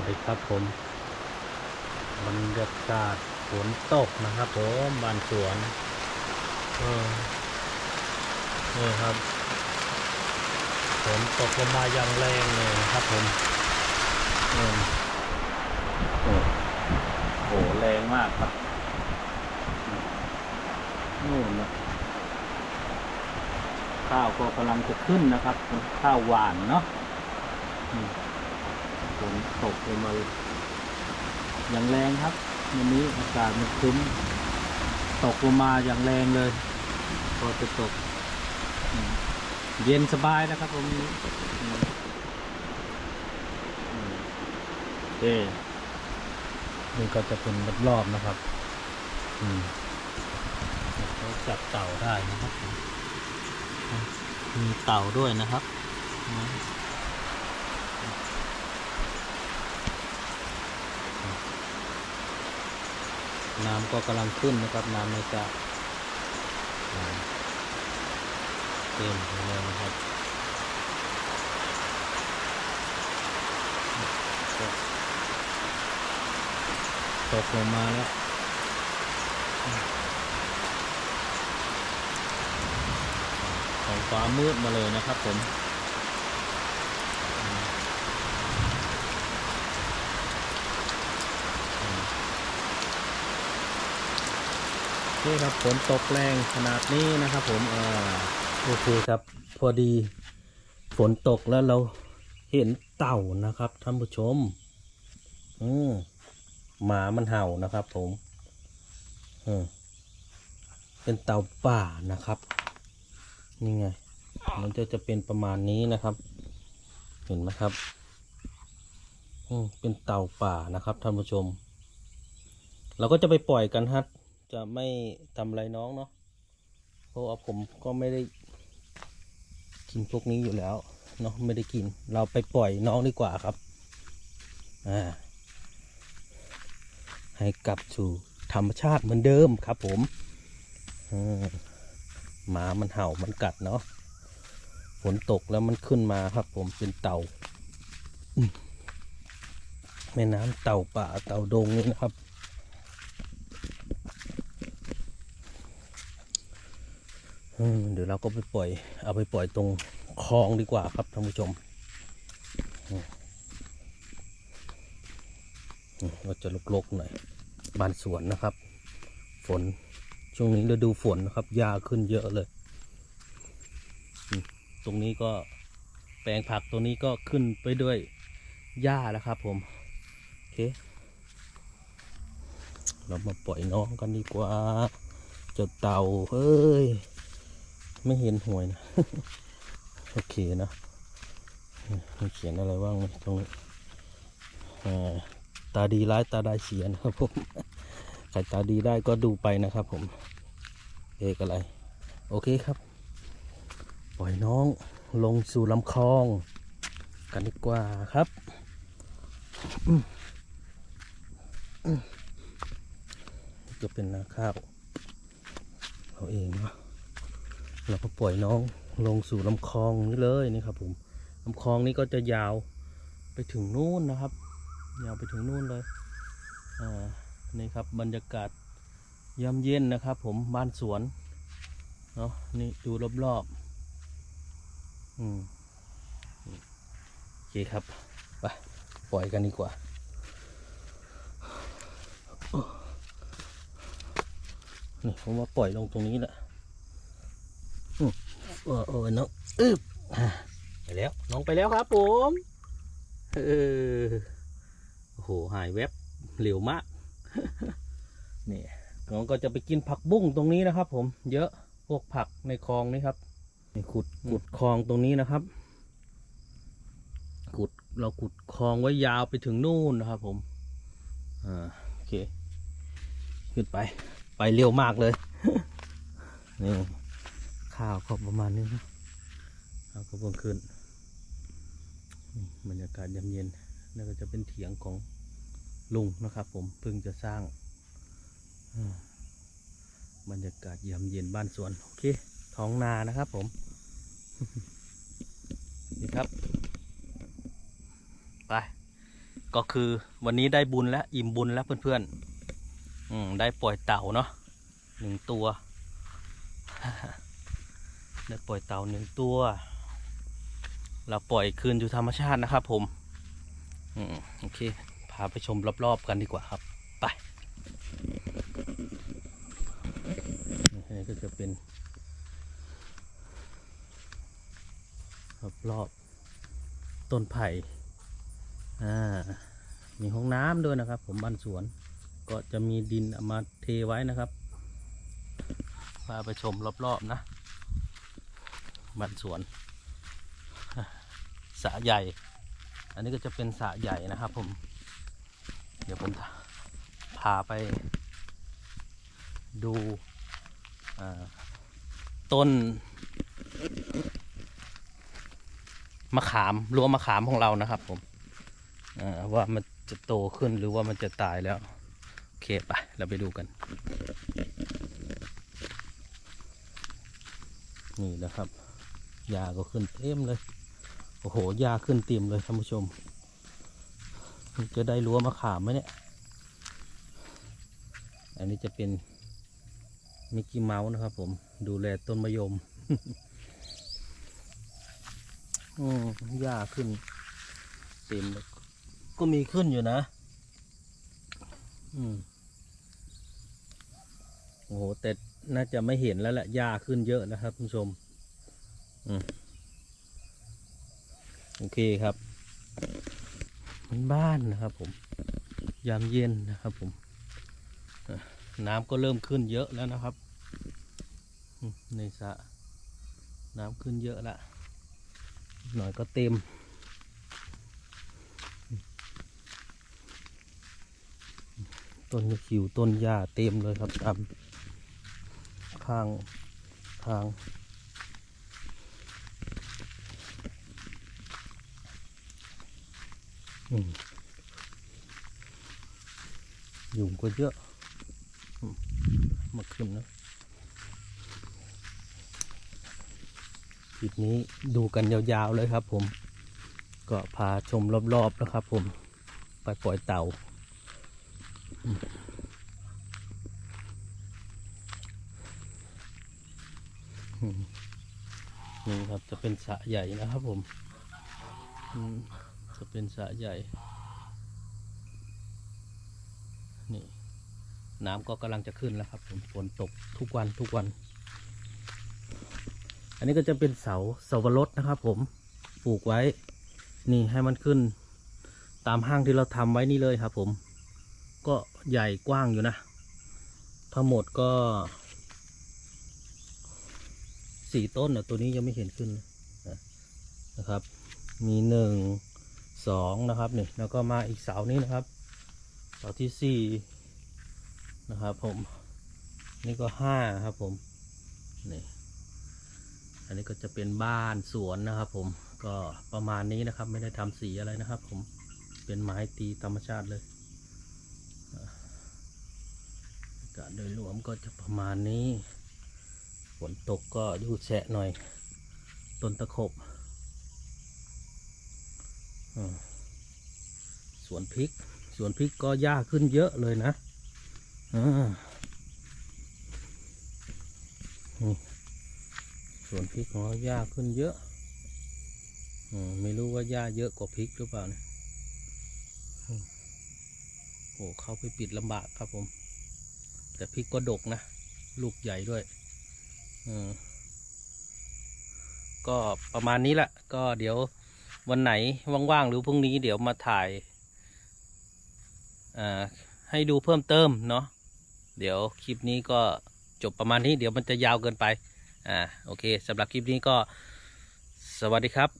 วัสดีครับผมบรรยากาศฝนตกนะครับผมบ้านสวนเออนี่ครับฝนตกลงมาอย่างแรงเลยครับผมเอืมโอ้โหแรงมากครับนู่นนะข้าวก็กำลังจะขึ้นนะครับ ข้าวหวานเนาะ ฝนตกลงมาอย่างแรงครับวันนี้อากาศมันคึ้มตกลงมาอย่างแรงเลยพอจะตก เย็นสบายนะครับผมอืมอืมโอนี่ก็จะเป็นรอบๆนะครับ อืมเขาจับเต่าได้นะครับ มีเต่าด้วยนะครับอืม น้ำก็กำลังขึ้นนะครับ น้ำในจะเต็มเลยนะครับตกลงมาแล้วของฟ้ามืดมาเลยนะครับผมอืมอืม นี่ครับฝนตกแรงขนาดนี้นะครับ ผมอ่าโอเคครับ พอดีฝนตกแล้วเราเห็นเต่านะครับท่านผู้ชม อืมหมามันเห่านะครับ ผมอืมเป็นเต่าป่านะครับ นี่ไง มันจะจะเป็นประมาณนี้นะครับ เห็นไหมครับอืมเป็นเต่าป่านะครับท่านผู้ชม เราก็จะไปปล่อยกันฮะ จะไม่ทำอะไรน้องเนาะเพราะว่าผมก็ไม่ได้กินพวกนี้อยู่แล้วเนาะไม่ได้กิน เราไปปล่อยน้องดีกว่าครับอ่าให้กลับสู่ธรรมชาติเหมือนเดิมครับ ผมหมามันเห่ามันกัดเนาะฝนตกแล้วมันขึ้นมาครับ ผมเป็นเต่าแม่น้ำเต่าป่าเต่าดงนี่นะครับ อืม เดี๋ยวเราก็ไปปล่อย เอาไปปล่อยตรงคลองดีกว่าครับท่านผู้ชมก็จะลกๆหน่อยบ้านสวนนะครับ ฝนช่วงนี้ฤดูฝนนะครับหญ้าขึ้นเยอะเลย ตรงนี้ก็แปลงผักตัวนี้ก็ขึ้นไปด้วยหญ้าแล้วครับ ผมโอเค เรามาปล่อยน้องกันดีกว่าเจ้าเต่าเฮ้ย ไม่เห็นหวยนะ โอเคนะมีเขียนอะไรว่างไหมตรงนี้ตาดีร้ายตาได้เสียนะครับผมใครตาดีได้ก็ดูไปนะครับผม เอกอะไร โอเคครับ ปล่อยน้องลงสู่ลำคลอง กันดีกว่าครับจะเป็นนาข้าวเราเองเนาะ เราก็ปล่อยน้องลงสู่ลำคลองนี้เลยนี่ครับ ผมลำคลองนี้ก็จะยาวไปถึงนู่นนะครับ ยาวไปถึงนู่นเลยอ่านี่ครับบรรยากาศยามเย็นนะครับ ผมบ้านสวนเนาะนี่ดูรอบๆอืมโอเคครับไปปล่อยกันดีกว่านี่ผมว่าปล่อยลงตรงนี้แหละ เออเออน้องอึบไปแล้วน้องไปแล้วครับผมเออโอ้โหหายแวบเร็วมากนี่น้องก็จะไปกินผักบุ้งตรงนี้นะครับ ผมเยอะพวกผักในคลองนี่ครับขุดขุดคลองตรงนี้นะครับขุดเราขุดคลองไว้ยาวไปถึงนู่นนะครับ ผมอ่าโอเค ขึ้นไป ไปเร็วมากเลยนี่ ข้าวก็ประมาณนี้นะข้าวก็เพิ่งขึ้นนี่บรรยากาศเย็นเย็นนั่นก็จะเป็นเถียงของลุงนะครับ ผมเพิ่งจะสร้างบรรยากาศเย็นเย็นบ้านสวนโอเคท้องนานะครับผมนี่ครับ ไป ก็คือวันนี้ได้บุญแล้วอิ่มบุญแล้วเพื่อนๆอืได้ปล่อยเต่าเนาะหนึ่งตัว ได้ปล่อยเต่าหนึ่งตัว เราปล่อยคืนอยู่ธรรมชาตินะครับผมอืมโอเค พาไปชมรอบๆกันดีกว่าครับ ไปนี่ก็จะเป็นรอบๆต้นไผ่อ่ามีห้องน้ำด้วยนะครับ ผมบ้านสวน ก็จะมีดินเอามาเทไว้นะครับ พาไปชมรอบๆนะ บ้านสวนสระใหญ่ อันนี้ก็จะเป็นสระใหญ่นะครับผม เดี๋ยวผมพาไปดูต้น มะขามรั้วมะขามของเรานะครับผมว่ามันจะโตขึ้นหรือว่ามันจะตายแล้ว โอเคไปเราไปดูกัน นี่นะครับ ยาก็ขึ้นเต็มเลย โอ้โหยาขึ้นเต็มเลยท่านผู้ชม จะได้รั้วมะขามไหมเนี่ย อันนี้จะเป็นมิกกี้เมาส์นะครับผม ดูแลต้นมะยมอืมหญ้าขึ้นเต็มเลยก็มีขึ้นอยู่นะ อืมโอ้โหแต่น่าจะไม่เห็นแล้วแหละหญ้าขึ้นเยอะนะครับคุณผู้ชม โอเคครับมันบ้านนะครับผม ยามเย็นนะครับผม น้ำก็เริ่มขึ้นเยอะแล้วนะครับ ในสระน้ำขึ้นเยอะละ หน่อยก็เต็มต้นขิวต้นหญ้าเต็มเลยครับตามข้างทาง อืม ยุงก็เยอะมาขึ้นนะคลิปนี้ดูกันยาวๆเลยครับผม ก็พาชมรอบๆนะครับผมไปปล่อยเต่านี่ครับจะเป็นสะใหญ่นะครับผมอืม จะเป็นสระใหญ่ นี่ น้ำก็กำลังจะขึ้นแล้วครับผมฝนตกทุกวันทุกวัน อันนี้ก็จะเป็นเสาเสาวรสนะครับ ผมปลูกไว้ นี่ให้มันขึ้น ตามห้างที่เราทำไว้นี่เลยครับ ผม ก็ใหญ่กว้างอยู่นะ ทั้งหมดก็สี่ต้นนะตัวนี้ยังไม่เห็นขึ้นนะครับ มีหนึ่ง สองนะครับนี่แล้วก็มาอีกเสานี้นะครับเสาที่สี่นะครับผมนี่ก็ห้าครับผมนี่อันนี้ก็จะเป็นบ้านสวนนะครับ ผมก็ประมาณนี้นะครับ ไม่ได้ทำสีอะไรนะครับ ผมเป็นไม้ตีธรรมชาติเลยอากาศโดยรวมก็จะประมาณนี้ฝนตกก็ดูแฉะหน่อยต้นตะขบ สวนพริก สวนพริกก็หญ้าขึ้นเยอะเลยนะนี่สวนพริกของเราหญ้าขึ้นเยอะอมไม่รู้ว่าหญ้าเยอะกว่าพริกหรือเปล่าเนี่ยอืมโอ้เข้าไปปิดลำบากครับผม แต่พริกก็ดกนะ ลูกใหญ่ด้วยอมก็ประมาณนี้แหละ ก็เดี๋ยว วันไหนว่างๆหรือพรุ่งนี้เดี๋ยวมาถ่ายอ่าให้ดูเพิ่มเติมเนาะเดี๋ยวคลิปนี้ก็จบประมาณนี้เดี๋ยวมันจะยาวเกินไปอ่าโอเคสำหรับคลิปนี้ก็สวัสดีครับ